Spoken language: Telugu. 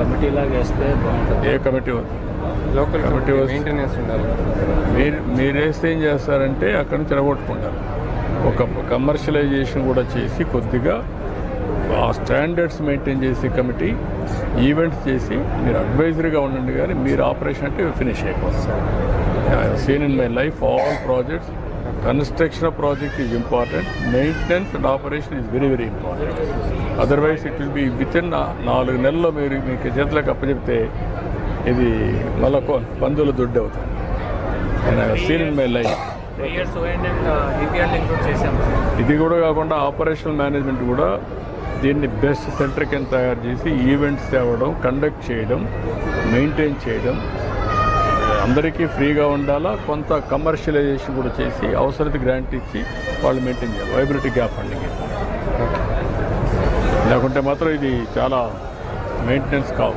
కమిటీ లాగా వేస్తే బాగుంటుంది. ఏ కమిటీ? లోకల్ కమిటీ మెయింటెనెన్స్ ఉండాలి. మీరు మీరు వేస్తే ఏం చేస్తారంటే అక్కడ నుంచి ఎడగొట్టుకుంటారు ఒక కమర్షియలైజేషన్ కూడా చేసి కొద్దిగా ఆ స్టాండర్డ్స్ మెయింటైన్ చేసే కమిటీ ఈవెంట్స్ చేసి మీరు అడ్వైజరీగా ఉండండి కానీ మీరు ఆపరేషన్ అంటే ఫినిష్ అయిపోతుంది seen in my life all projects construction of project is important maintenance and operation is very very important otherwise it will be within నాలుగు నెలల్లో మీరు మీకు చేతులకు అప్పచెప్తే ఇది మళ్ళా కొ- పందుల దుడ్డు అవుతుంది. And I seen in my life చేసాం ఇది కూడా కాకుండా ఆపరేషనల్ మేనేజ్మెంట్ కూడా దీన్ని బెస్ట్ సెంటర్ కింద తయారు చేసి ఈవెంట్స్ తేవడం కండక్ట్ చేయడం మెయింటైన్ చేయడం అందరికీ ఫ్రీగా ఉండాలా కొంత కమర్షియలైజేషన్ కూడా చేసి అవసరత గ్రాంట్ ఇచ్చి వాళ్ళు మెయింటైన్ చేయాలి. వైబిలిటీ గ్యాప్ ఫండింగ్ లేకుంటే మాత్రం ఇది చాలా మెయింటెనెన్స్ కావు.